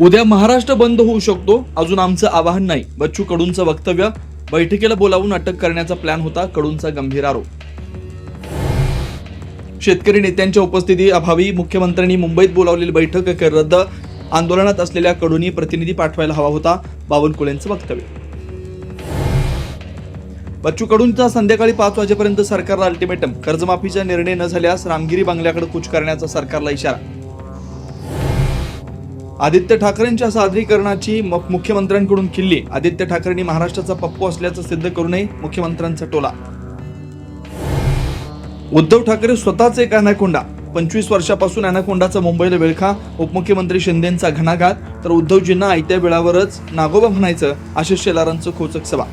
उद्या महाराष्ट्र बंद होऊ शकतो. अजून आमचं आवाहन नाही. बच्चू कडूंचं वक्तव्य बैठकीला बोलावून अटक करण्याचा प्लॅन होता कडूंचा गंभीर आरोप. शेतकरी नेत्यांच्या उपस्थिती अभावी मुख्यमंत्र्यांनी मुंबईत बोलावलेली बैठक रद्द आंदोलनात असलेल्या कडूंनी प्रतिनिधी पाठवायला हवा होता. बावनकुळेंचं वक्तव्य. बच्चू कडूंचा संध्याकाळी पाच वाजेपर्यंत सरकारला अल्टिमेटम कर्जमाफीचा निर्णय न झाल्यास रामगिरी बंगल्याकडे कूच करण्याचा सरकारला इशारा. आदित्य ठाकरेंच्या सादरीकरणाची म- मुख्यमंत्र्यांकडून किल्ली आदित्य ठाकरेंनी महाराष्ट्राचा पप्पू असल्याचं सिद्ध करूनही मुख्यमंत्र्यांचा टोला. उद्धव ठाकरे स्वतःच एक अनाकोंडा. पंचवीस वर्षापासून अनाकोंडाचा मुंबईला विळखा उपमुख्यमंत्री शिंदेचा घणाघात तर उद्धवजींना आयत्या वेळावरच नागोबा म्हणायचं आशिष शेलारांचं खोचक सभा.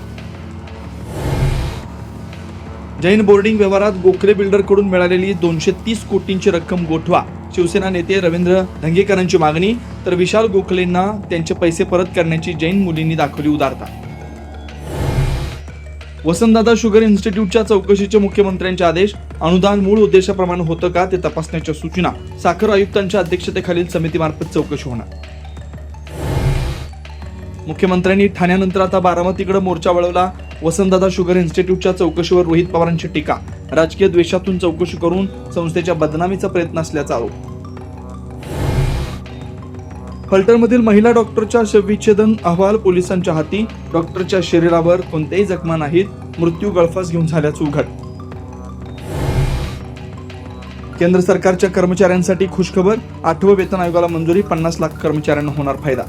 जैन बोर्डिंग व्यवहारात गोखले बिल्डरकडून मिळालेली दोनशे तीस कोटींची रक्कम गोठवा. शिवसेना नेते रवींद्र धंगेकरांची मागणी तर विशाल गोखलेंना त्यांचे पैसे परत करण्याची जैन मुलींनी दाखवली उदारता. वसंतदादा शुगर इन्स्टिट्यूटच्या चौकशीचे मुख्यमंत्र्यांचे आदेश अनुदान मूळ उद्देशाप्रमाणे होतं का ते तपासण्याच्या सूचना साखर आयुक्तांच्या अध्यक्षतेखालील समितीमार्फत चौकशी होणार. मुख्यमंत्र्यांनी ठाण्यानंतर आता बारामतीकडे मोर्चा वळवला वसंतदादा शुगर इन्स्टिट्यूटच्या चौकशीवर रोहित पवारांची टीका. राजकीय द्वेषातून चौकशी करून संस्थेच्या बदनामीचा प्रयत्न असल्याचा आरोप. फलटणमधील महिला डॉक्टरच्या शवविच्छेदन अहवाल पोलिसांच्या हाती. डॉक्टरच्या शरीरावर कोणत्याही जखमा नाहीत. मृत्यू गळफास घेऊन झाल्याचं उघड. केंद्र सरकारच्या कर्मचाऱ्यांसाठी खुशखबर. आठवं वेतन आयोगाला मंजुरी पन्नास लाख कर्मचाऱ्यांना होणार फायदा.